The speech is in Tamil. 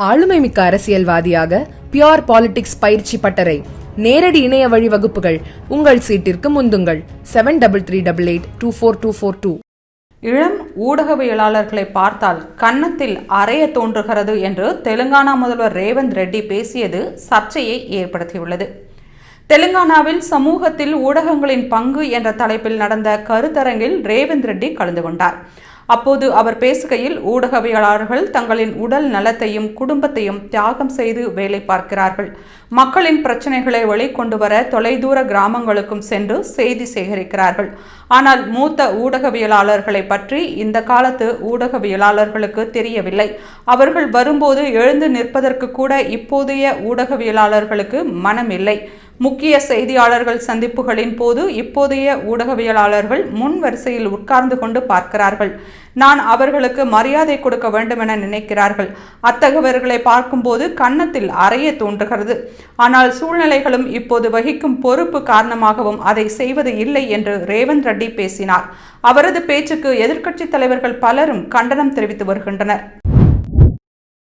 ஆளுமைமிக்க அரசியல்வாதியாக பியோர் பாலிடிக்ஸ் பயிற்சி பட்டறை. நேரடி இணைய வழி வகுப்புகள். உங்கள் சீட்டிற்கு முந்துங்கள். Seven double three double eight two four two four two இளம் ஊடகவியலாளர்களை பார்த்தால் கன்னத்தில் அறைய தோன்றுகிறது என்று தெலுங்கானா முதல்வர் ரேவந்த் ரெட்டி பேசியது சர்ச்சையை ஏற்படுத்தியுள்ளது. தெலுங்கானாவில் சமூகத்தில் ஊடகங்களின் பங்கு என்ற தலைப்பில் நடந்த கருத்தரங்கில் ரேவந்த் ரெட்டி கலந்து கொண்டார். அப்போது அவர் பேசுகையில் ஊடகவியலாளர்கள் தங்களின் உடல் நலத்தையும் குடும்பத்தையும் தியாகம் செய்து வேலை பார்க்கிறார்கள். மக்களின் பிரச்சனைகளை வெளிக்கொண்டு வர தொலைதூர கிராமங்களுக்கும் சென்று செய்தி சேகரிக்கிறார்கள். ஆனால் மூத்த ஊடகவியலாளர்களை பற்றி இந்த காலத்து ஊடகவியலாளர்களுக்கு தெரியவில்லை. அவர்கள் வரும்போது எழுந்து நிற்பதற்கு கூட இப்போதைய ஊடகவியலாளர்களுக்கு மனமில்லை. முக்கிய செய்தியாளர்கள் சந்திப்புகளின் போது இப்போதைய ஊடகவியலாளர்கள் முன் வரிசையில் உட்கார்ந்து கொண்டு பார்க்கிறார்கள். நான் அவர்களுக்கு மரியாதை கொடுக்க வேண்டும் என நினைக்கிறார்கள். அத்தகவர்களை பார்க்கும்போது கன்னத்தில் அறைய தோன்றுகிறது. ஆனால் சூழ்நிலைகளும் இப்போது வகிக்கும் பொறுப்பு காரணமாகவும் அதை செய்வது இல்லை என்று ரேவந்த் ரெட்டி பேசினார். அவரது பேச்சுக்கு எதிர்க்கட்சித் தலைவர்கள் பலரும் கண்டனம் தெரிவித்து வருகின்றனர்.